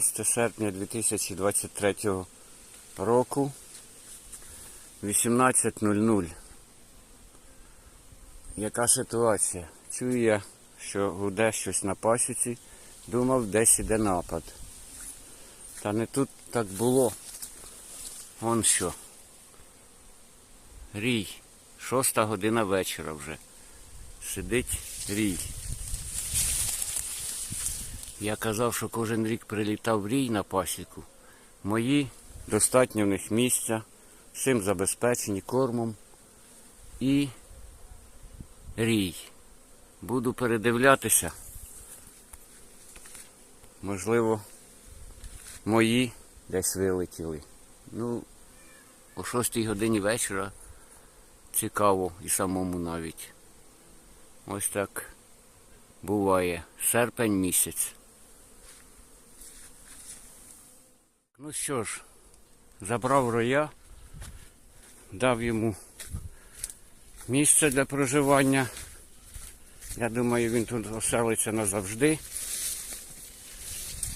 14 серпня 2023 року 18.00. Яка ситуація? Чую я, що гуде щось на пасіці, думав, десь іде напад. Та не тут так було. Вон що. Рій. Шоста година вечора вже. Сидить рій. Я казав, що кожен рік прилітав рій на пасіку. Мої достатньо в них місця, всім забезпечені кормом і рій. Буду передивлятися. Можливо, мої десь вилетіли. Ну, о 6 годині вечора цікаво і самому навіть. Ось так буває. Серпень місяць. Ну що ж, забрав роя, дав йому місце для проживання. Я думаю, він тут оселиться назавжди.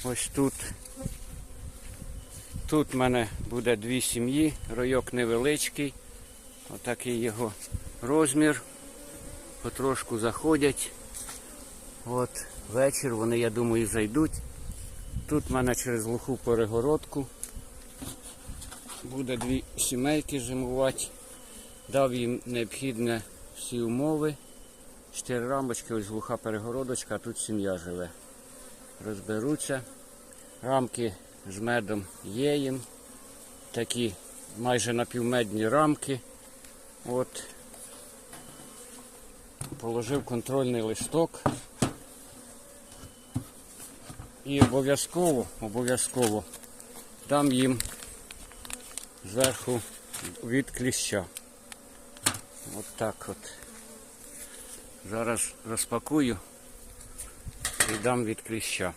Ось тут. Тут в мене буде дві сім'ї, ройок невеличкий. Отакий його розмір. Потрошку заходять. От вечір вони, я думаю, зайдуть. Тут в мене через глуху перегородку буде дві сімейки зимувати. Дав їм необхідні всі умови. Чотири рамочки, ось глуха перегородочка, а тут сім'я живе. Розберуться. Рамки з медом є їм. Такі майже напівмедні рамки. От. Положив контрольний листок. І обов'язково, обов'язково дам їм зверху від кліща. От так от. Зараз розпакую і дам від кліща.